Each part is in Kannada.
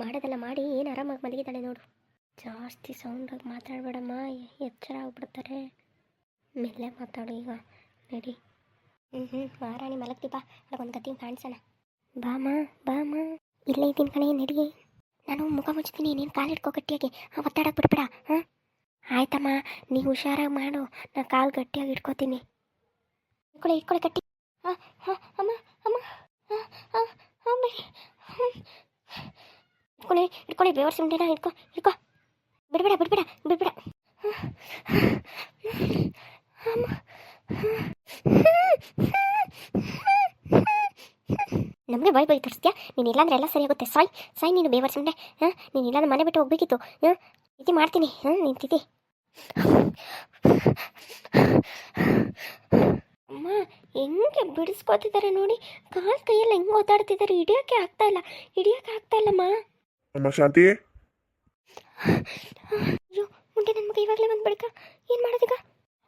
ಮಾಡೋದೆಲ್ಲ ಮಾಡಿ ಏನು ಆರಾಮಾಗಿ ಮಲಗಿದ್ದಾಳೆ ನೋಡು. ಜಾಸ್ತಿ ಸೌಂಡಾಗಿ ಮಾತಾಡಬೇಡಮ್ಮ, ಎಚ್ಚರ ಆಗ್ಬಿಡ್ತಾರೆ. ಮೆಲ್ಲೆ ಮಾತಾಡು ಈಗ, ನಡಿ. ಹ್ಞೂ ಹ್ಞೂ ಮಾರಾಣಿ ಮಲಗ್ತಿ ಬಾ ಒಂದು ಗತಿ ಕಾಣಿಸೋಣ. ಬಾಮ ಬಾಮ ಇಲ್ಲೇ ಇದ್ದೀನಿ ಕಣೆ, ನಡಿ. ನಾನು ಮುಖ ಮುಚ್ತೀನಿ, ನೀನು ಕಾಲು ಹಿಡ್ಕೊ ಗಟ್ಟಿಯಾಗಿ. ಹಾಂ ಒತ್ತಾಡಕ್ಕೆ ಬಿಡ್ಬೇಡ, ಹಾಂ? ಆಯ್ತಮ್ಮ, ನೀವು ಹುಷಾರಾಗಿ ಮಾಡು ನಾ ಕಾಲು ಗಟ್ಟಿಯಾಗಿ ಇಟ್ಕೋತೀನಿ ಇಟ್ಕೊಳ್ಳಿ ಇಟ್ಕೊಳ್ಳಿ ಗಟ್ಟಿ. ಹಾಂ ಹಾಂ, ಅಮ್ಮ ಅಮ್ಮ, ಹಾಂ ಹಾಂ ಹಾಂ ಇಟ್ಕೊಳ್ಳಿ ಇಟ್ಕೊಳ್ಳಿ ಬೇವರ್ ಸಿಂಡಿನ ಇಟ್ಕೊ ಇಟ್ಕೊ. ಬಿಡ್ಬೇಡ ಬಿಡ್ಬೇಡ ಬಿಡ್ಬೇಡ. ನಮಗೆ ಬಾಯ್ ಬಾಯ್ ತರಿಸ್ತೀಯಾ? ನೀನು ಇಲ್ಲಾಂದ್ರೆ ಎಲ್ಲ ಸರಿ ಆಗುತ್ತೆ. ಸಾಯ್ ಸಾಯ್ ನೀನು ಬೇವರ್ ಸುಮ್ಮನೆ ಹಾಂ? ನೀನು ಇಲ್ಲಾಂದ್ರೆ ಮನೆ ಬಿಟ್ಟು ಹೋಗ್ಬೇಕಿತ್ತು. ಹಾಂ? ತಿಥಿ ಮಾಡ್ತೀನಿ. ಹಾಂ? ತಿಥಿ ಅಮ್ಮ, ಹೆಂಗೆ ಬಿಡಿಸ್ಕೊತಿದ್ದಾರೆ ನೋಡಿ. ಕಾಲು ಕೈಯೆಲ್ಲ ಹೆಂಗೆ ಓದಾಡ್ತಿದ್ದಾರೆ ಹಿಡಿಯೋಕ್ಕೆ ಆಗ್ತಾ ಇಲ್ಲ. ಹಿಡಿಯೋಕ್ಕೆ ಆಗ್ತಾ ಇಲ್ಲಮ್ಮ. ಅಮ್ಮ ಶಾಂತಿ ಅಯ್ಯೋ ಮುಂದೆ ನನ್ನ ಮಗ ಇವಾಗಲೇ ಬಂದು ಬಳಿಕ ಏನು ಮಾಡೋದೀಗ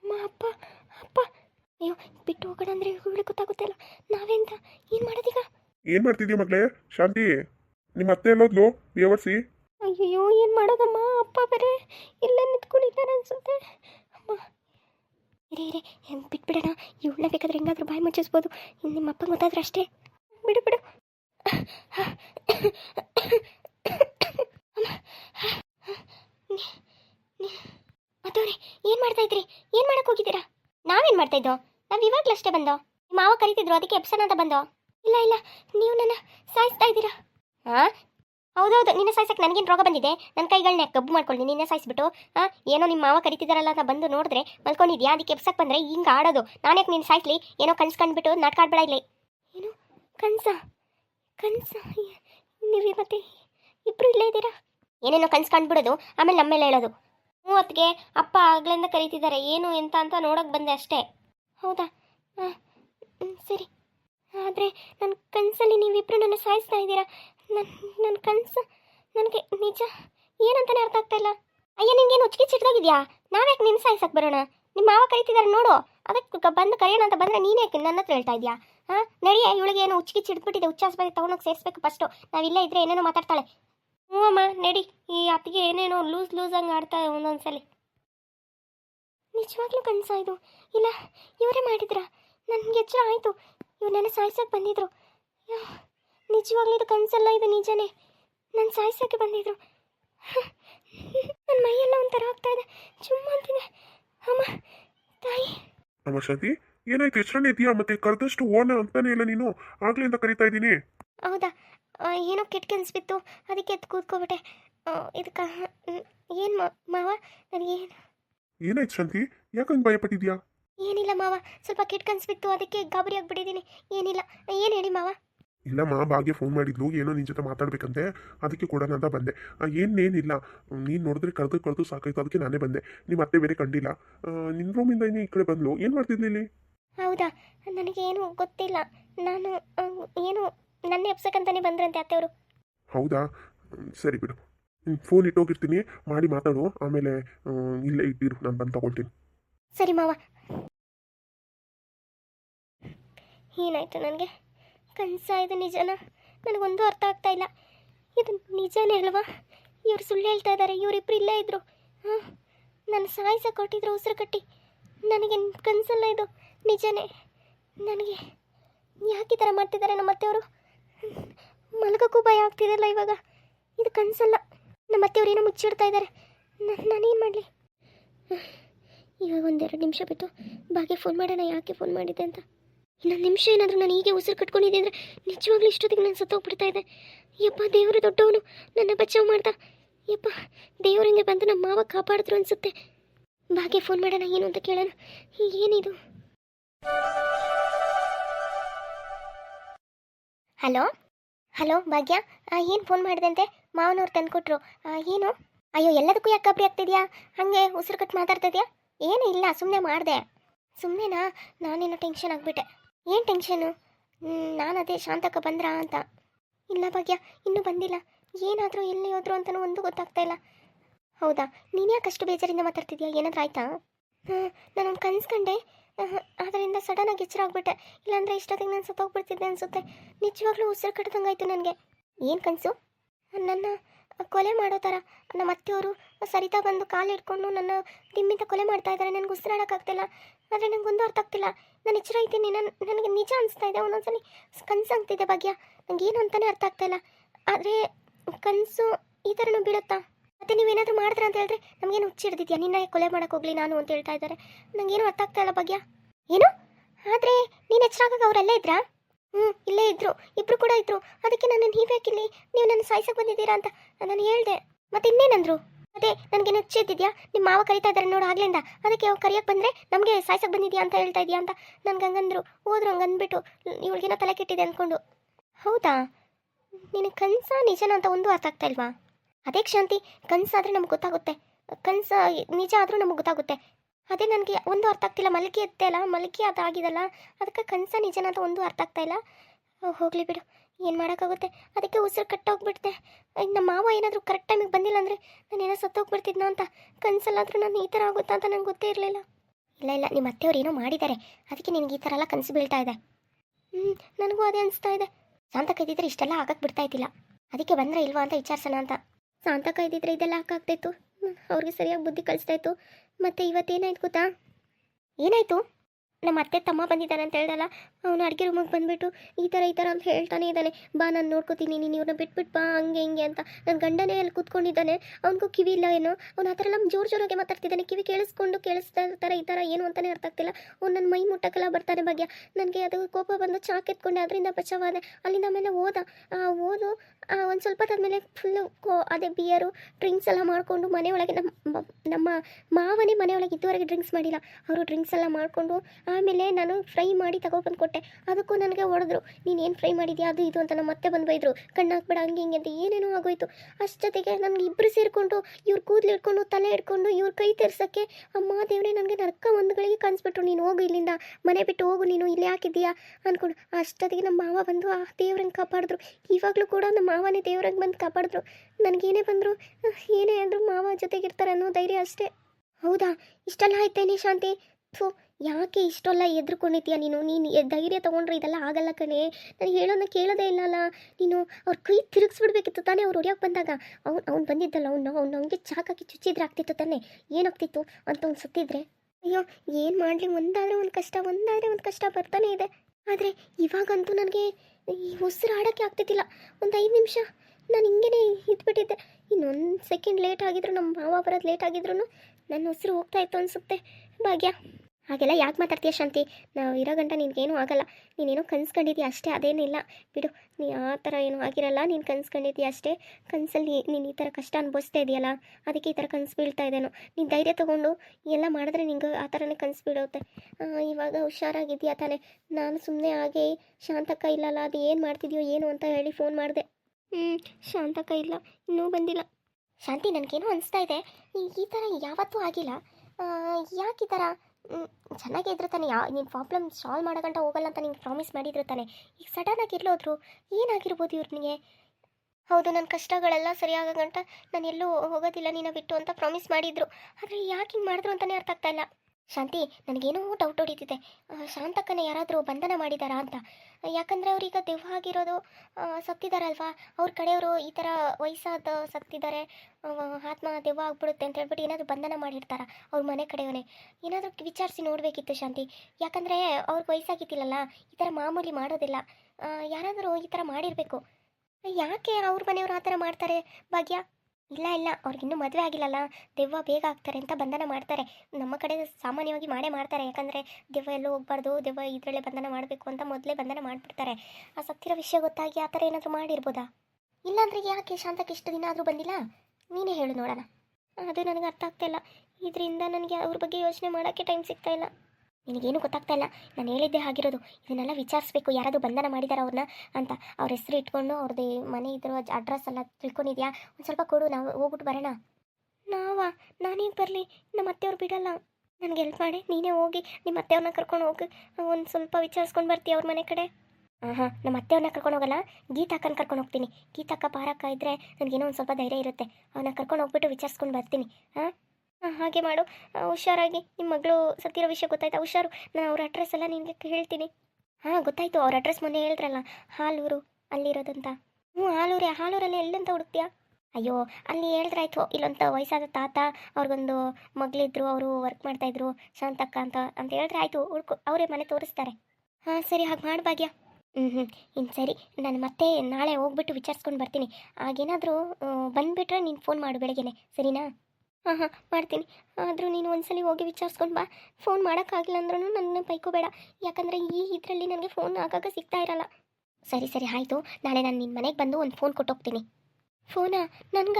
ಅಮ್ಮ ಅಪ್ಪ ಅಪ್ಪ ಅಯ್ಯೋ ಬಿಟ್ಟು ಹೋಗೋಣ ಅಂದರೆ ಇವಳು ಗೊತ್ತಾಗುತ್ತೆ ಅಲ್ಲ ನಾವೆಂತ ಏನು ಮಾಡೋದೀಗ ಏನ್ ಮಾಡ್ತಿದ್ಯಾ ಮಗಳೇ ಶಾಂತಿ ನಿಮ್ಮ ಅತ್ತೆ ಎಲ್ಲೋದ್ಲು ಬೇವರ್ಸಿ ಅಯ್ಯೋ ಏನು ಮಾಡೋದಮ್ಮ ಅಪ್ಪ ಬೇರೆ ಇಲ್ಲೇ ನಿಂತ್ಕೊಂಡಿದ್ದಾರೆ ಅನ್ಸುತ್ತೆ ಅಮ್ಮ ಇರೇ ಇರೇ ಹೆಂಗೆ ಬಿಟ್ಬಿಡೋಣ ಇವಳನ್ನ ಬೇಕಾದ್ರೆ ಹೆಂಗಾದ್ರೂ ಬಾಯಿ ಮುಚ್ಚಿಸ್ಬೋದು ಇನ್ನು ನಿಮ್ಮ ಅಪ್ಪ ಗೊತ್ತಾದ್ರೆ ಅಷ್ಟೇ ಬಿಡು ಬಿಡು ಮತ್ತವ್ರೆ ಏನು ಮಾಡ್ತಾ ಇದ್ರಿ? ಏನು ಮಾಡಕ್ ಹೋಗಿದ್ದೀರಾ? ನಾವೇನು ಮಾಡ್ತಾ ಇದ್ದೋ? ನಾವು ಇವಾಗಲೂ ಅಷ್ಟೇ ಬಂದೋ ಮಾವ ಕರಿತಿದ್ರು, ಅದಕ್ಕೆ ಎಪ್ಸನ್ ಅಂತ ಬಂದೋ? ಇಲ್ಲ ಇಲ್ಲ, ನೀವು ನನ್ನ ಸಾಯಿಸ್ತಾ ಇದ್ದೀರಾ? ಹಾಂ ಹೌದೌದು, ನಿನ್ನ ಸಾಯ್ಸಕ್ಕೆ ನನಗೇನು ರೋಗ ಬಂದಿದೆ? ನನ್ನ ಕೈಗಳನ್ನ ಕಬ್ಬು ಮಾಡ್ಕೊಳ್ಳಿ ನಿನ್ನೆ ಸಾಯಿಸ್ಬಿಟ್ಟು. ಹಾಂ ಏನೋ ನಿಮ್ಮ ಮಾವ ಕರಿತಿದಾರಲ್ಲ ಅಂತ ಬಂದು ನೋಡಿದ್ರೆ ಮಲ್ಕೊಂಡಿದ್ಯಾ? ಅದಕ್ಕೆ ಎಪ್ಸಕ್ಕೆ ಬಂದರೆ ಹಿಂಗೆ ಆಡೋದು. ನಾನ್ಯಾಕೆ ನೀನು ಸಾಯಿಸ್ಲಿ? ಏನೋ ಕನ್ಸು ಕಂಡ್ಬಿಟ್ಟು ನಾಟಕ ಆಡ್ಬೇಡ ಇಲ್ಲಿ. ಏನು ಕನ್ಸ ಕನ್ಸ ನೀವು ಮತ್ತೆ ಇಬ್ಬರು ಇಲ್ಲೇ ಇದ್ದೀರಾ? ಏನೇನೋ ಕನ್ಸು ಕಂಡ್ಬಿಡೋದು, ಆಮೇಲೆ ನಮ್ಮ ಮೇಲೆ ಹೇಳೋದು. ಮೂವತ್ತಿಗೆ ಅಪ್ಪ ಆಗ್ಲಿಂದ ಕರೀತಿದ್ದಾರೆ. ಏನು, ಎಂತ ಅಂತ ನೋಡೋಕೆ ಬಂದೆ ಅಷ್ಟೇ. ಹೌದಾ? ಸರಿ. ಆದರೆ ನನ್ನ ಕನಸಲ್ಲಿ ನೀವಿಬ್ಬರು ನನ್ನ ಸಾಯಿಸ್ತಾ ಇದ್ದೀರಾ? ನನ್ನ ನನ್ನ ಕನಸು ನನಗೆ ನಿಜ ಏನಂತಾನೆ ಅರ್ಥ ಆಗ್ತಾ ಇಲ್ಲ. ಅಯ್ಯ ನಿಂಗೇನು ಉಚ್ಚಿಗೆ ಚಿಡ್ದಾಗಿದ್ಯಾ ನಾವ್ಯಾಕೆ ನಿನ್ನ ಸಾಯಿಸಕ್ಕೆ ಬರೋಣ? ನಿಮ್ಮ ಮಾವ ಕರೀತಿದ್ದಾರೆ ನೋಡು. ಅದಕ್ಕೆ ಬಂದು ಕರೆಯೋಣ ಅಂತ ಬಂದರೆ ನೀನೇ ನನ್ನ ಹತ್ರ ಹೇಳ್ತಾ ಇದೆಯಾ? ಹಾಂ, ನಡಿಯ ಇವಳಿಗೆ ಏನೋ ಉಚ್ಚಿಗೆ ಚಿಡ್ಬಿಟ್ಟಿದೆ ಉಚ್ಚಾಸ್ಪತ್ರೆ ತಗೊಂಡೋಗಿ ಸೇರಿಸ್ಬೇಕು ಫಸ್ಟು ನಾವಿಲ್ಲೇ ಇದ್ರೆ ಏನೇನೋ ಮಾತಾಡ್ತಾಳೆ. ಹ್ಞೂ ಅಮ್ಮ ನಡಿ. ಈ ಅತ್ತಿಗೆ ಏನೇನೋ ಲೂಸ್ ಲೂಸ್ ಹಂಗೆ ಆಡ್ತಾಳೆ ಒಂದೊಂದ್ಸಲಿ. ನಿಜವಾಗ್ಲೂ ಕನಸ ಇದು? ಇಲ್ಲ ಇವರೇ ಮಾಡಿದ್ರ? ನನಗೆ ಎಚ್ಚರ ಆಯಿತು. ಇವ್ರು ನನ್ನ ಸಾಯ್ಸಕ್ಕೆ ಬಂದಿದ್ರು ನಿಜವಾಗ್ಲೂ ಇದು ಕನಸಲ್ಲ ಇದು ನಿಜನೇ? ನನ್ನ ಸಾಯ್ಸೋಕ್ಕೆ ಬಂದಿದ್ರು. ನನ್ನ ಮೈಯೆಲ್ಲ ಒಂಥರ ಆಗ್ತಾ ಇದೆ. ಚುಮ್ಮ ಅಂತೀನಿ. ಅಮ್ಮ ತಾಯಿ. ಅಮ್ಮ ಶಾಂತಿ ಏನಾಯ್ತು? ಎಚ್ಚರನೇ ಇದೆಯಾ ಮತ್ತೆ ಕರೆದಷ್ಟು ಓಣ ಅಂತಾನೆ ಇಲ್ಲ ನೀನು? ಆಗ್ಲಿಂದ ಕರಿತಾ ಇದ್ದೀನಿ. ಹೌದಾ? ಏನೋ ಕೆಟ್ಟ ಕೆನ್ಸ್ಬಿತ್ತು ಅದಕ್ಕೆ ಎದ್ದು ಕೂತ್ಕೊಬಿಟ್ಟೆ. ಇದಕ್ಕೆ ಏನು ಮಾವ? ನನಗೇನು? ಏನಾಯ್ತು ಶಾಂತಿ? ಯಾಕಂಗ್ ಭಯಪಟ್ಟಿದ್ಯಾ? ಏನಿಲ್ಲ ಮಾವ ಸ್ವಲ್ಪ ಕೆಟ್ಟ ಕನ್ಸ್ಬಿತ್ತು ಅದಕ್ಕೆ ಗಾಬರಿ ಆಗ್ಬಿಟ್ಟಿದ್ದೀನಿ ಏನಿಲ್ಲ. ಏನು ಹೇಳಿ ಮಾವ? ಮಾ ಭಾಗ್ಯ ಫೋನ್ ಮಾಡಿದ್ಲು. ಏನೋ ನಿನ್ನ ಜೊತೆ ಮಾತಾಡ್ಬೇಕಂತೆ. ಅದಕ್ಕೆ ಕೊಡೋಣ ಅಂತ ಬಂದೆ. ಏನೇನಿಲ್ಲ. ನೀನು ನೋಡಿದ್ರೆ ಕಳೆದು ಕಳೆದು ಸಾಕಾಯ್ತು. ಅದಕ್ಕೆ ನಾನೇ ಬಂದೆ. ನಿಮ್ಮ ಅತ್ತೆ ಬೇರೆ ಕಂಡಿಲ್ಲ. ನಿನ್ನ ನಿನ್ ರೂಮಿಂದ ಇನ್ನು ಈ ಕಡೆ ಬಂದ್ಲು. ಏನು ಮಾಡ್ತಿದ್ಲಿ ಇಲ್ಲಿ? ಹೌದಾ? ನನಗೇನು ಗೊತ್ತಿಲ್ಲ. ನಾನು ಏನು ನನ್ನ ಎಪ್ಸಕ್ಕಂತಾನೆ ಬಂದ್ರಂತೆ ಅತ್ತೆಯವರು. ಹೌದಾ? ಸರಿ ಬಿಡು. ಫೋನ್ ಇಟ್ಟೋಗಿರ್ತೀನಿ. ಮಾಡಿ ಮಾತಾಡು. ಆಮೇಲೆ ಇಲ್ಲೇ ಇಟ್ಟಿರು ನಾನು ಬಂದು ತಗೊಳ್ತೀನಿ. ಸರಿ ಮಾವ. ಏನಾಯ್ತು ನನಗೆ? ಕನಸ ಇದು ನಿಜನ? ನನಗೊಂದು ಅರ್ಥ ಆಗ್ತಾ ಇಲ್ಲ. ಇದು ನಿಜನೇ ಅಲ್ವಾ? ಇವ್ರು ಸುಳ್ಳು ಹೇಳ್ತಾ ಇದ್ದಾರೆ ಇವರಿಬ್ರು ಇಲ್ಲೇ ಇದ್ರು. ಹಾಂ ನಾನು ಸಾಯಿಸ ಕೊಟ್ಟಿದ್ರು ಉಸಿರು ಕಟ್ಟಿ. ನನಗೆ ಕನಸಲ್ಲ ಇದು. ನಿಜನೇ. ನನಗೆ ಯಾಕೆ ಈ ಥರ ಮಾಡ್ತಿದ್ದಾರೆ ನಮ್ಮ ಅತ್ತೆಯವರು? ಮಲಗಕ್ಕೂ ಭಯ ಆಗ್ತಿದೆಯಲ್ಲ ಇವಾಗ. ಇದು ಕನಸಲ್ಲ. ನಮ್ಮ ಏನೋ ಮುಚ್ಚಿಡ್ತಾ ಇದ್ದಾರೆ ನಾನೇನು ಮಾಡಲಿ? ಇವಾಗ ಒಂದೆರಡು ನಿಮಿಷ ಬಿಟ್ಟು ಬಾಗೆ ಫೋನ್ ಮಾಡೋಣ, ಯಾಕೆ ಫೋನ್ ಮಾಡಿದ್ದೆ ಅಂತ. ಇನ್ನೊಂದು ನಿಮಿಷ ಏನಾದರೂ ನಾನು ಹೀಗೆ ಉಸಿರು ಕಟ್ಕೊಂಡಿದ್ದೆ ಅಂದರೆ ನಿಜವಾಗ್ಲೂ ಇಷ್ಟೊತ್ತಿಗೆ ನಾನು ಸತ್ತೋಗ್ಬಿಡ್ತಾ ಇದ್ದೆ ಯಪ್ಪ, ದೇವರು ದೊಡ್ಡವನು. ನನ್ನ ಬಚಾವ್ ಮಾಡ್ದ. ಯಪ್ಪ ದೇವರಂಗೆ ಬಂದು ನಮ್ಮ ಮಾವ ಕಾಪಾಡಿದ್ರು ಅನಿಸುತ್ತೆ. ಬಾಗೆ ಫೋನ್ ಮಾಡೋಣ, ಏನು ಅಂತ ಕೇಳೋಣ. ಏನಿದು? ಹಲೋ? ಹಲೋ, ಭಾಗ್ಯ? ಏನು ಫೋನ್ ಮಾಡಿದಂತೆ? ಮಾವನವ್ರು ತಂದ್ಕೊಟ್ರು. ಏನು? ಅಯ್ಯೋ, ಎಲ್ಲದಕ್ಕೂ ಯಾಕೆ ಕಬ್ರಿ ಆಗ್ತಿದ್ಯಾ? ಹಾಗೆ ಉಸಿರು ಕಟ್ಟು ಮಾತಾಡ್ತಿದ್ಯಾ? ಏನೂ ಇಲ್ಲ ಸುಮ್ಮನೆ ಮಾಡಿದೆ. ಸುಮ್ಮನೆನಾ ನಾನೇನೋ ಟೆನ್ಷನ್ ಆಗಿಬಿಟ್ಟೆ. ಏನು ಟೆನ್ಷನು ನಾನು ಅದೇ ಶಾಂತಕ್ಕ ಬಂದ್ರಾ ಅಂತ. ಇಲ್ಲ, ಭಾಗ್ಯ, ಇನ್ನೂ ಬಂದಿಲ್ಲ. ಏನಾದರೂ ಎಲ್ಲಿ ಹೋದ್ರು ಅಂತಲೂ ಒಂದು ಗೊತ್ತಾಗ್ತಾ ಇಲ್ಲ. ಹೌದಾ? ನೀನು ಯಾಕೆ ಅಷ್ಟು ಬೇಜಾರಿಂದ ಮಾತಾಡ್ತಿದ್ಯಾ? ಏನಾದರೂ ಆಯ್ತಾ? ಹಾಂ ನಾನೊಂದು ಕನ್ಸ್ಕೊಂಡೆ. ಅದರಿಂದ ಸಡನ್ ಎಚ್ಚರ ಆಗ್ಬಿಟ್ಟೆ. ಇಲ್ಲಾಂದರೆ ಇಷ್ಟೊತ್ತಿಗೆ ನಾನು ಸತ್ತೋಗ್ಬಿಡ್ತಿದ್ದೆ ಅನಿಸುತ್ತೆ. ನಿಜವಾಗ್ಲೂ ಉಸಿರು ಕಟ್ಟದಂಗಾಯ್ತು ನನಗೆ. ಏನು ಕನಸು? ನನ್ನ ಕೊಲೆ ಮಾಡೋ ಥರ ನಮ್ಮ ಅತ್ತೆಯವರು ಸರಿತಾ ಬಂದು ಕಾಲು ಹಿಡ್ಕೊಂಡು ನನ್ನ ದಿಮ್ಮಿಂದ ಕೊಲೆ ಮಾಡ್ತಾ ಇದ್ದಾರೆ. ನನಗೆ ಉಸಿರಾಡೋಕ್ಕಾಗ್ತಿಲ್ಲ. ಆದರೆ ಒಂದು ಅರ್ಥ ಆಗ್ತಿಲ್ಲ. ನಾನು ಎಚ್ಚರ ಇದ್ದೀನಿ. ನನ್ನ ನನಗೆ ನಿಜ ಅನಿಸ್ತಾ ಇದೆ. ಒಂದೊಂದ್ಸಲಿ ಕನಸು ಆಗ್ತಿದೆ ಭಾಗ್ಯ. ಏನು ಅಂತಲೇ ಅರ್ಥ ಆಗ್ತಾ ಇಲ್ಲ. ಆದರೆ ಕನಸು ಈ ಥರನೂ ಬೀಳುತ್ತಾ? ಮತ್ತೆ ನೀವೇನಾದರೂ ಮಾಡಿದ್ರ ಅಂತ ಹೇಳಿದ್ರೆ ನಮಗೇನು ಹುಚ್ಚಿಡ್ದಿದ್ಯಾ ನಿನ್ನ ಕೊಲೆ ಮಾಡಕ್ಕೆ ಹೋಗ್ಲಿ ನಾನು ಅಂತ ಹೇಳ್ತಾ ಇದ್ದಾರೆ. ನನಗೇನು ಅರ್ಥ ಆಗ್ತಾ ಇಲ್ಲ ಭಾಗ್ಯ. ಏನು? ಆದರೆ ನೀನು ಹೆಚ್ಚಾಗ ಅವರಲ್ಲೇ ಇದ್ರಾ? ಹ್ಞೂ ಇಲ್ಲೇ ಇದ್ರು. ಇಬ್ರು ಕೂಡ ಇದ್ರು. ಅದಕ್ಕೆ ನನ್ನ ನೀವೇಕಿಲ್ಲಿ ನೀವು ನನ್ನ ಸಾಯಿಸಕ್ಕೆ ಬಂದಿದ್ದೀರಾ ಅಂತ ನಾನು ಹೇಳ್ದೆ. ಮತ್ತೆ ಇನ್ನೇನಂದ್ರು? ಅದೇ ನನಗೆ ನುಚ್ಚಿದ್ದಿದ್ಯಾ ನಿಮ್ಮ ಮಾವ ಕರಿತಾ ಇದ್ದಾರೆ ನೋಡು ಆಗ್ಲಿಂದ. ಅದಕ್ಕೆ ಅವ್ರು ಕರಿಯಕ್ಕೆ ಬಂದರೆ ನಮಗೆ ಸಾಯ್ಸಕ್ಕೆ ಬಂದಿದ್ಯಾ ಅಂತ ಹೇಳ್ತಾ ಇದೆಯಾ ಅಂತ ನನ್ಗೆ ಹಂಗಂದ್ರು. ಹೋದ್ರು ಹಂಗೆ ಅಂದ್ಬಿಟ್ಟು ಇವಳಿಗೇನೋ ತಲೆ ಕೆಟ್ಟಿದೆ ಅಂದ್ಕೊಂಡು ಹೌದಾ? ನಿನಗೆ ಕನ್ಸ ನಿಜನ ಅಂತ ಒಂದು ಅರ್ಥ ಆಗ್ತಾ ಇಲ್ವಾ? ಅದೇ ಶಾಂತಿ ಕನ್ಸಾದ್ರೆ ನಮ್ಗೆ ಗೊತ್ತಾಗುತ್ತೆ. ಕನ್ಸ ನಿಜ ಆದರೂ ನಮಗೆ ಗೊತ್ತಾಗುತ್ತೆ. ಅದೇ ನನಗೆ ಒಂದು ಅರ್ಥ ಆಗ್ತಿಲ್ಲ ಮಲಗಿ ಎತ್ತೆ ಅಲ್ಲ ಮಲಗಿ ಅದಾಗಿದಲ್ಲ, ಅದಕ್ಕೆ ಕನ್ಸ ನಿಜನ ಅಂತ ಒಂದು ಅರ್ಥ ಆಗ್ತಾ ಇಲ್ಲ. ಹೋಗ್ಲಿ ಬಿಡು, ಏನು ಮಾಡೋಕ್ಕಾಗುತ್ತೆ? ಅದಕ್ಕೆ ಉಸಿರು ಕಟ್ಟೋಗ್ಬಿಡ್ತೆ. ಈಗ ನಮ್ಮ ಮಾವ ಏನಾದರೂ ಕರೆಕ್ಟ್ ಟೈಮಿಗೆ ಬಂದಿಲ್ಲ ಅಂದರೆ ನಾನು ಏನೋ ಸತ್ತೋಗ್ಬಿಡ್ತಿದ್ನೋ ಅಂತ? ಕನಸಲ್ಲಾದರೂ ನಾನು ಈ ಥರ ಆಗುತ್ತಾ ಅಂತ ನಂಗೆ ಗೊತ್ತೇ ಇರಲಿಲ್ಲ. ಇಲ್ಲ ಇಲ್ಲ, ನಿಮ್ಮ ಅತ್ತೆಯವ್ರು ಏನೋ ಮಾಡಿದ್ದಾರೆ. ಅದಕ್ಕೆ ನಿನಗೆ ಈ ಥರ ಎಲ್ಲ ಕನಸು ಬೀಳ್ತಾ ಇದೆ. ಹ್ಞೂ ನನಗೂ ಅದೇ ಅನಿಸ್ತಾ ಇದೆ. ಶಾಂತ ಇದ್ದಿದ್ರೆ ಇಷ್ಟೆಲ್ಲ ಆಗಕ್ಕೆ ಬಿಡ್ತಾ ಇದ್ದಿಲ್ಲ. ಅದಕ್ಕೆ ಬಂದರೆ ಇಲ್ವಾ ಅಂತ ವಿಚಾರಿಸೋಣ ಅಂತ. ಶಾಂತಕ ಕಾಯ್ದಿದ್ರೆ ಇದೆಲ್ಲ ಹಾಕಾಗ್ತಾಯಿತ್ತು ಅವ್ರಿಗೆ ಸರಿಯಾಗಿ ಬುದ್ಧಿ ಕಲಿಸ್ತಾಯಿತ್ತು ಮತ್ತು ಇವತ್ತೇನಾಯ್ತು ಗೊತ್ತಾ? ಏನಾಯಿತು? ನಮ್ಮ ಅತ್ತೆ ತಮ್ಮ ಬಂದಿದ್ದಾನೆ ಅಂತ ಹೇಳ್ದಲ್ಲ, ಅವನು ಅಡುಗೆ ರೂಮಿಗೆ ಬಂದುಬಿಟ್ಟು ಈ ಥರ ಈ ಥರ ಅಂತ ಹೇಳ್ತಾನೆ ಇದ್ದಾನೆ. ಬಾ, ನಾನು ನೋಡ್ಕೋತೀನಿ, ನೀನು ಇವ್ರನ್ನ ಬಿಟ್ಬಿಟ್ಟು ಬಾ, ಹಂಗೆ, ಹಿಂಗೆ ಅಂತ. ನನ್ನ ಗಂಡನೇ ಅಲ್ಲಿ ಕೂತ್ಕೊಂಡಿದ್ದಾನೆ. ಅವನಿಗೂ ಕಿವಿ ಇಲ್ಲ ಏನೋ. ಅವ್ನು ಆ ಥರ ಎಲ್ಲ ಜೋರು ಜೋರಾಗಿ ಮಾತಾಡ್ತಿದ್ದಾನೆ. ಕಿವಿ ಕೇಳಿಸ್ಕೊಂಡು ಕೇಳಿಸ್ತಾ ಇರ್ತಾರೆ, ಈ ಥರ ಏನು ಅಂತಲೇ ಅರ್ಥ ಆಗ್ತಿಲ್ಲ. ಅವ್ನು ನನ್ನ ಮೈ ಮುಟ್ಟಕ್ಕೆಲ್ಲ ಬರ್ತಾನೆ ಭಾಗ್ಯ. ನನಗೆ ಅದು ಕೋಪ ಬಂದು ಚಾಕ್ ಎತ್ಕೊಂಡೆ, ಅದರಿಂದ ಬಚಾವಾದೆ. ಅಲ್ಲಿಂದ ಮೇಲೆ ಓದ ಓದು ಒಂದು ಸ್ವಲ್ಪ ಆದಮೇಲೆ ಫುಲ್ಲು ಕೋ, ಅದೇ ಬಿಯರು ಡ್ರಿಂಕ್ಸ್ ಎಲ್ಲ ಮಾಡಿಕೊಂಡು ಮನೆಯೊಳಗೆ ನಮ್ಮ ನಮ್ಮ ಮಾವನೇ ಮನೆಯೊಳಗೆ ಇದುವರೆಗೆ ಡ್ರಿಂಕ್ಸ್ ಮಾಡಿಲ್ಲ. ಅವರು ಡ್ರಿಂಕ್ಸ್ ಎಲ್ಲ ಮಾಡಿಕೊಂಡು ಆಮೇಲೆ ನಾನು ಫ್ರೈ ಮಾಡಿ ತಗೊಬಂದು ಕೊಟ್ಟೆ. ಅದಕ್ಕೂ ನನಗೆ ಹೊಡೆದ್ರು. ನೀನು ಏನು ಫ್ರೈ ಮಾಡಿದ್ಯಾ? ಅದು ಇದು ಅಂತ ನಮ್ಮ ಮತ್ತೆ ಬಂದು ಬೈದರು. ಕಣ್ಣು ಹಾಕ್ಬೇಡ ಹಂಗೆ ಹಿಂಗೆ ಅಂತ ಏನೇನೋ ಆಗೋಯ್ತು. ಅಷ್ಟು ಜೊತೆಗೆ ನನಗೆ ಇಬ್ಬರು ಸೇರಿಕೊಂಡು, ಇವ್ರ ಕೂದಲು ಹಿಡ್ಕೊಂಡು, ತಲೆ ಹಿಡ್ಕೊಂಡು, ಇವ್ರ ಕೈ ತೆರ್ಸೋಕ್ಕೆ ಅಮ್ಮ ದೇವರೇ ನನಗೆ ನರ್ಕ ಒಂದುಗಳಿಗೆ ಕಾಣಿಸ್ಬಿಟ್ರು. ನೀನು ಹೋಗು ಇಲ್ಲಿಂದ. ಮನೆ ಬಿಟ್ಟು ಹೋಗು ನೀನು. ಇಲ್ಲಿ ಹಾಕಿದ್ಯಾ ಅಂದ್ಕೊಂಡು ಅಷ್ಟೊತ್ತಿಗೆ ನಮ್ಮ ಮಾವ ಬಂದು ಆ ದೇವ್ರಂಗೆ ಕಾಪಾಡಿದ್ರು. ಇವಾಗಲೂ ಕೂಡ ನಮ್ಮ ಮಾವನೇ ದೇವ್ರಂಗೆ ಬಂದು ಕಾಪಾಡಿದ್ರು. ನನಗೇನೇ ಬಂದರು, ಏನೇ ಆದರೂ ಮಾವ ಜೊತೆಗಿರ್ತಾರೆ ಅನ್ನೋ ಧೈರ್ಯ ಅಷ್ಟೇ. ಹೌದಾ? ಇಷ್ಟೆಲ್ಲ ಆಯ್ತೇನೆ ಶಾಂತಿ? ಥು ಯಾಕೆ ಇಷ್ಟೆಲ್ಲ ಎದ್ರುಕೊಂಡಿದ್ಯಾ ನೀನು? ನೀನು ಧೈರ್ಯ ತೊಗೊಂಡ್ರೆ ಇದೆಲ್ಲ ಆಗಲ್ಲ ಕಣೆ. ನಾನು ಹೇಳೋದನ್ನ ಕೇಳೋದೇ ಇಲ್ಲಲ್ಲ. ನೀನು ಅವ್ರ ಕೈ ತಿರುಗಿಸ್ಬಿಡ್ಬೇಕಿತ್ತು ತಾನೇ ಅವ್ರು ಹೊಡ್ಯೋಕೆ ಬಂದಾಗ. ಅವ್ನು ಅವ್ನು ಬಂದಿದ್ದಲ್ಲ, ಅವ್ನು ಅವ್ನು, ಅವನಿಗೆ ಚಾಕಾಕಿ ಚುಚ್ಚಿದ್ರೆ ಆಗ್ತಿತ್ತು ತಾನೇ. ಏನಾಗ್ತಿತ್ತು ಅಂತ ಅವ್ನು ಸುತ್ತಿದ್ರೆ? ಅಯ್ಯೋ, ಏನು ಮಾಡಲಿ? ಒಂದಾದರೆ ಒಂದು ಕಷ್ಟ, ಒಂದಾದರೆ ಒಂದು ಕಷ್ಟ ಬರ್ತಾನೆ ಇದೆ. ಆದರೆ ಇವಾಗಂತೂ ನನಗೆ ಈ ಉಸಿರಾಡೋಕ್ಕೆ ಆಗ್ತಿದ್ದಿಲ್ಲ. ಒಂದು ಐದು ನಿಮಿಷ ನಾನು ಹಿಂಗೇ ಇದ್ಬಿಟ್ಟಿದ್ದೆ. ಇನ್ನೊಂದು ಸೆಕೆಂಡ್ ಲೇಟ್ ಆಗಿದ್ರು ನಮ್ಮ ಮಾವ ಬರೋದು ಲೇಟ್ ಆಗಿದ್ರು ನನ್ನ ಉಸಿರು ಹೋಗ್ತಾ ಇತ್ತು ಅನಿಸುತ್ತೆ. ಭಾಗ್ಯ. ಹಾಗೆಲ್ಲ ಯಾಕೆ ಮಾತಾಡ್ತೀಯ ಶಾಂತಿ? ನಾವು ಇರೋ ಗಂಟ ನಿನಗೇನೂ ಆಗಲ್ಲ. ನೀನೇನೋ ಕನ್ಸ್ಕೊಂಡಿದ್ಯಾ ಅಷ್ಟೇ, ಅದೇನಿಲ್ಲ. ಬಿಡು, ನೀ ಆ ಥರ ಏನೂ ಆಗಿರಲ್ಲ, ನೀನು ಕನ್ಸ್ಕೊಂಡಿದ್ಯಾ ಅಷ್ಟೇ. ಕನಸಲ್ಲಿ ನೀನು ಈ ಥರ ಕಷ್ಟ ಅನುಭವಿಸ್ತಾ ಇದೆಯಲ್ಲ, ಅದಕ್ಕೆ ಈ ಥರ ಕನ್ಸು ಬೀಳ್ತಾ ಇದ್ದೇನೋ. ನೀನು ಧೈರ್ಯ ತೊಗೊಂಡು ಎಲ್ಲ ಮಾಡಿದ್ರೆ ನಿಂಗೆ ಆ ಥರನೇ ಕನಸು ಬೀಳುತ್ತೆ. ಇವಾಗ ಹುಷಾರಾಗಿದೆಯಾ ತಾನೇ? ನಾನು ಸುಮ್ಮನೆ ಹಾಗೆ, ಶಾಂತಕ್ಕ ಇಲ್ಲಲ್ಲ, ಅದು ಏನು ಮಾಡ್ತಿದ್ಯೋ ಏನು ಅಂತ ಹೇಳಿ ಫೋನ್ ಮಾಡಿದೆ. ಹ್ಞೂ ಶಾಂತಕ್ಕ ಇಲ್ಲ, ಇನ್ನೂ ಬಂದಿಲ್ಲ. ಶಾಂತಿ, ನನಗೇನೋ ಅನಿಸ್ತಾ ಇದೆ. ಈ ಥರ ಯಾವತ್ತೂ ಆಗಿಲ್ಲ. ಯಾಕೆ ಈ ಥರ ಚೆನ್ನಾಗೇ ಇದ್ರೆ ತಾನೆ ಯಾ ನಿನ್ನ ಪ್ರಾಬ್ಲಮ್ ಸಾಲ್ವ್ ಮಾಡೋಗಂಟ ಹೋಗಲ್ಲ ಅಂತ ನಿಂಗೆ ಪ್ರಾಮಿಸ್ ಮಾಡಿದ್ರು ತಾನೆ. ಈಗ ಸಡನ್ನಾಗಿ ಇರ್ಲೋದ್ರು, ಏನಾಗಿರ್ಬೋದು ಇವ್ರಿಗೆ ಹೌದು ನನ್ನ ಕಷ್ಟಗಳೆಲ್ಲ ಸರಿಯಾಗೋ ಗಂಟ ನಾನು ಎಲ್ಲೂ ಹೋಗೋದಿಲ್ಲ, ನೀನು ಬಿಟ್ಟು ಅಂತ ಪ್ರಾಮಿಸ್ ಮಾಡಿದ್ರು. ಆದರೆ ಯಾಕೆ ಹಿಂಗೆ ಮಾಡಿದ್ರು ಅಂತಲೇ ಅರ್ಥ ಆಗ್ತಾಯಿಲ್ಲ ಶಾಂತಿ, ನನಗೇನೋ ಡೌಟ್ ಹೊಡಿತಿದೆ ಶಾಂತಕ್ಕನ ಯಾರಾದರೂ ಬಂಧನ ಮಾಡಿದಾರಾ ಅಂತ. ಯಾಕಂದರೆ ಅವ್ರೀಗ ದೆವ್ವ ಆಗಿರೋದು ಸತ್ತಿದಾರಲ್ವಾ? ಅವ್ರ ಕಡೆಯವರು ಈ ಥರ ವಯಸ್ಸಾದ ಸತ್ತಿದ್ದಾರೆ ಆತ್ಮ ದೆವ್ವ ಆಗ್ಬಿಡುತ್ತೆ ಅಂತ ಹೇಳ್ಬಿಟ್ಟು ಏನಾದರೂ ಬಂಧನ ಮಾಡಿರ್ತಾರ ಅವ್ರ ಮನೆ ಕಡೆಯವನೇ? ಏನಾದರೂ ವಿಚಾರಿಸಿ ನೋಡಬೇಕಿತ್ತು ಶಾಂತಿ. ಯಾಕಂದರೆ ಅವ್ರಿಗೆ ವಯಸ್ಸಾಗಿದ್ದಿಲ್ಲಲ್ಲ ಈ ಥರ ಮಾಮೂಲಿ ಮಾಡೋದಿಲ್ಲ. ಯಾರಾದರೂ ಈ ಥರ ಮಾಡಿರಬೇಕು. ಯಾಕೆ ಅವ್ರ ಮನೆಯವರು ಆ ಥರ ಮಾಡ್ತಾರೆ, ಭಾಗ್ಯ? ಇಲ್ಲ ಇಲ್ಲ ಅವ್ರಿಗಿನ್ನೂ ಮದುವೆ ಆಗಿಲ್ಲಲ್ಲ. ದೆವ್ವ ಬೇಗ ಆಗ್ತಾರೆ ಅಂತ ಬಂಧನ ಮಾಡ್ತಾರೆ. ನಮ್ಮ ಕಡೆ ಸಾಮಾನ್ಯವಾಗಿ ಮಾಡೇ ಮಾಡ್ತಾರೆ. ಯಾಕಂದರೆ ದೆವ್ವ ಎಲ್ಲೂ ಹೋಗ್ಬಾರ್ದು. ದೆವ್ವ ಇದರಲ್ಲೇ ಬಂಧನ ಮಾಡಬೇಕು ಅಂತ ಮೊದಲೇ ಬಂಧನ ಮಾಡಿಬಿಡ್ತಾರೆ. ಆ ಸತ್ತಿರ ವಿಷಯ ಗೊತ್ತಾಗಿ ಆ ಥರ ಏನಾದರೂ ಮಾಡಿರ್ಬೋದಾ? ಇಲ್ಲಾಂದ್ರೆ ಯಾಕೆ ಶಾಂತಕ್ಕೆ ಇಷ್ಟು ದಿನ ಆದರೂ ಬಂದಿಲ್ಲ? ನೀನೇ ಹೇಳು ನೋಡೋಣ. ಅದು ನನಗೆ ಅರ್ಥ ಆಗ್ತಾ ಇಲ್ಲ. ಇದರಿಂದ ನನಗೆ ಅವ್ರ ಬಗ್ಗೆ ಯೋಚನೆ ಮಾಡೋಕ್ಕೆ ಟೈಮ್ ಸಿಗ್ತಾ ಇಲ್ಲ. ನಿನಗೇನು ಗೊತ್ತಾಗ್ತಾ ಇಲ್ಲ. ನಾನು ಹೇಳಿದ್ದೆ ಆಗಿರೋದು ಇದನ್ನೆಲ್ಲ ವಿಚಾರಿಸ್ಬೇಕು. ಯಾರಾದರೂ ಬಂಧನ ಮಾಡಿದಾರ ಅವ್ರನ್ನ ಅಂತ. ಅವ್ರ ಹೆಸರು ಇಟ್ಕೊಂಡು ಅವ್ರದ್ದು ಮನೆ ಇದ್ದರು ಅಡ್ರೆಸ್ ಎಲ್ಲ ತಿಳ್ಕೊಂಡಿದ್ಯಾ? ಒಂದು ಸ್ವಲ್ಪ ಕೊಡು, ನಾವು ಹೋಗ್ಬಿಟ್ಟು ಬರೋಣ. ನಾವಾ? ನಾನೇನು ಬರಲಿ? ನಮ್ಮ ಅತ್ತೆಯವ್ರು ಬಿಡಲ್ಲ. ನನಗೆ ಹೆಲ್ಪ್ ಮಾಡಿ. ನೀನೇ ಹೋಗಿ ನಿಮ್ಮ ಅತ್ತೆಯವ್ರನ್ನ ಕರ್ಕೊಂಡು ಹೋಗಿ. ಒಂದು ಸ್ವಲ್ಪ ವಿಚಾರಿಸ್ಕೊಂಡು ಬರ್ತೀಯ ಅವ್ರ ಮನೆ ಕಡೆ? ಹಾಂ ಹಾಂ ನಮ್ಮ ಅತ್ತೆಯವ್ರನ್ನ ಕರ್ಕೊಂಡು ಹೋಗಲ್ಲ. ಗೀತಾಕನ ಕರ್ಕೊಂಡು ಹೋಗ್ತೀನಿ. ಗೀತಾಕ ಪಾರಕ್ಕ ಇದ್ದರೆ ನನಗೇನೋ ಒಂದು ಸ್ವಲ್ಪ ಧೈರ್ಯ ಇರುತ್ತೆ. ಅವನ್ನ ಕರ್ಕೊಂಡು ಹೋಗ್ಬಿಟ್ಟು ವಿಚಾರಿಸ್ಕೊಂಡು ಬರ್ತೀನಿ. ಹಾಂ ಹಾಗೆ ಮಾಡು. ಹುಷಾರಾಗಿ. ನಿಮ್ಮ ಮಗಳು ಸತ್ತಿರೋ ವಿಷಯ ಗೊತ್ತಾಯ್ತಾ? ಹುಷಾರು. ನಾನು ಅವ್ರ ಅಡ್ರೆಸ್ ಎಲ್ಲ ನಿನಗೆ ಹೇಳ್ತೀನಿ. ಹಾಂ, ಗೊತ್ತಾಯ್ತು. ಅವ್ರ ಅಡ್ರೆಸ್ ಮೊನ್ನೆ ಹೇಳಿದ್ರಲ್ಲ. ಹಾಲೂರು ಅಲ್ಲಿರೋದಂತ. ಹ್ಞೂ ಹಾಲೂರೇ. ಹಾಲೂರಲ್ಲಿ ಎಲ್ಲಂತ ಹುಡುಕ್ತೀಯಾ? ಅಯ್ಯೋ, ಅಲ್ಲಿ ಹೇಳಿದ್ರಾಯ್ತು. ಇಲ್ಲೊಂತ ವಯಸ್ಸಾದ ತಾತ, ಅವ್ರಿಗೊಂದು ಮಗಳಿದ್ರು, ಅವರು ವರ್ಕ್ ಮಾಡ್ತಾಯಿದ್ರು, ಶಾಂತಕ್ಕ ಅಂತ ಅಂತ ಹೇಳಿದ್ರೆ ಆಯಿತು ಹುಡ್ಕು, ಅವರೇ ಮನೆ ತೋರಿಸ್ತಾರೆ. ಹಾಂ, ಸರಿ, ಹಾಗೆ ಮಾಡಿ ಭಾಗ್ಯ. ಹ್ಞೂ ಹ್ಞೂ ಇನ್ನು ಸರಿ. ನಾನು ಮತ್ತೆ ನಾಳೆ ಹೋಗ್ಬಿಟ್ಟು ವಿಚಾರಿಸ್ಕೊಂಡು ಬರ್ತೀನಿ. ಆಗೇನಾದರೂ ಬಂದುಬಿಟ್ರೆ ನೀನು ಫೋನ್ ಮಾಡು ಬೆಳಗ್ಗೆನೆ. ಸರಿನಾ? ಹಾಂ ಹಾಂ ಮಾಡ್ತೀನಿ. ಆದರೂ ನೀನು ಒಂದ್ಸಲಿ ಹೋಗಿ ವಿಚಾರಿಸ್ಕೊಂಡು ಬಾ. ಫೋನ್ ಮಾಡೋಕ್ಕಾಗಿಲ್ಲ ಅಂದ್ರೂ ನನ್ನ ಬೈಕೋಬೇಡ. ಯಾಕಂದರೆ ಈ ಇದರಲ್ಲಿ ನನಗೆ ಫೋನ್ ಆಗಾಗ ಸಿಗ್ತಾ ಇರಲ್ಲ. ಸರಿ ಸರಿ, ಆಯಿತು. ನಾಳೆ ನಾನು ನಿನ್ನ ಮನೆಗೆ ಬಂದು ಒಂದು ಫೋನ್ ಕೊಟ್ಟೋಗ್ತೀನಿ. ಫೋನಾ ನನ್ಗ?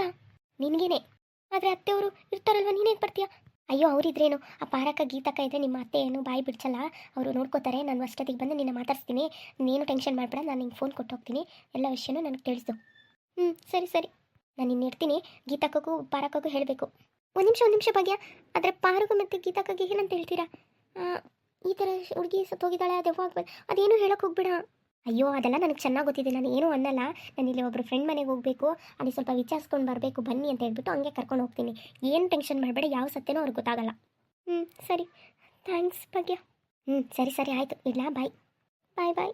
ನಿನಗೇನೆ? ಆದರೆ ಅತ್ತೆಯವರು ಇರ್ತಾರಲ್ವ, ನೀನೇನು ಬರ್ತೀಯಾ ಅಯ್ಯೋ, ಅವರಿದ್ರೇನು? ಆ ಪಾರಕ, ಗೀತಕ ಇದ್ರೆ ನಿಮ್ಮ ಅತ್ತೆ ಏನು ಬಾಯಿ ಬಿಡ್ಸಲ್ಲ ಅವರು ನೋಡ್ಕೋತಾರೆ, ನಾನು ಅಷ್ಟೊತ್ತಿಗೆ ಬಂದು ನಿನ್ನ ಮಾತಾಡ್ಸ್ತೀನಿ. ನೀನು ಟೆನ್ಷನ್ ಮಾಡಬೇಡ, ನಾನು ನಿಂಗೆ ಫೋನ್ ಕೊಟ್ಟೋಗ್ತೀನಿ. ಎಲ್ಲ ವಿಷಯನೂ ನನಗೆ ತಿಳಿಸು. ಹ್ಞೂ ಸರಿ ಸರಿ. ನಾನು ಇನ್ನು ಇರ್ತೀನಿ ಗೀತಕ್ಕೂ ಹೇಳಬೇಕು. ಒಂದು ನಿಮಿಷ ಒಂದು ನಿಮಿಷ ಭಾಗ್ಯ. ಆದರೆ ಪಾರುಗ ಮತ್ತು ಗೀತಕ್ಕಗೆ ಏನಂತ ಹೇಳ್ತೀರಾ? ಈ ಥರ ಹುಡುಗಿ ಸತ್ತೋಗಿದ್ದಾಳೆ, ಅದು ಆಗ್ಬೋದು ಬಂದ್- ಅದೇನು ಹೇಳೋಕೆ ಹೋಗ್ಬೇಡ. ಅಯ್ಯೋ, ಅದೆಲ್ಲ ನನಗೆ ಚೆನ್ನಾಗಿ ಗೊತ್ತಿದೆ. ನಾನು ಏನೂ ಅನ್ನಲ್ಲ. ನಾನು ಇಲ್ಲಿ ಒಬ್ಬರು ಫ್ರೆಂಡ್ ಮನೆಗೆ ಹೋಗಬೇಕು. ಅಲ್ಲಿ ಸ್ವಲ್ಪ ವಿಚಾರಿಸ್ಕೊಂಡು ಬರಬೇಕು, ಬನ್ನಿ ಅಂತ ಹೇಳ್ಬಿಟ್ಟು ಹಂಗೆ ಕರ್ಕೊಂಡು ಹೋಗ್ತೀನಿ. ಏನು ಟೆನ್ಷನ್ ಮಾಡಬೇಡ, ಯಾವ ಸತ್ಯನೂ ಅವ್ರಿಗೆ ಗೊತ್ತಾಗಲ್ಲ. ಹ್ಞೂ ಸರಿ. ಥ್ಯಾಂಕ್ಸ್ ಭಾಗ್ಯ. ಹ್ಞೂ ಸರಿ ಸರಿ, ಆಯಿತು. ಇಲ್ಲ ಬಾಯ್ ಬಾಯ್ ಬಾಯ್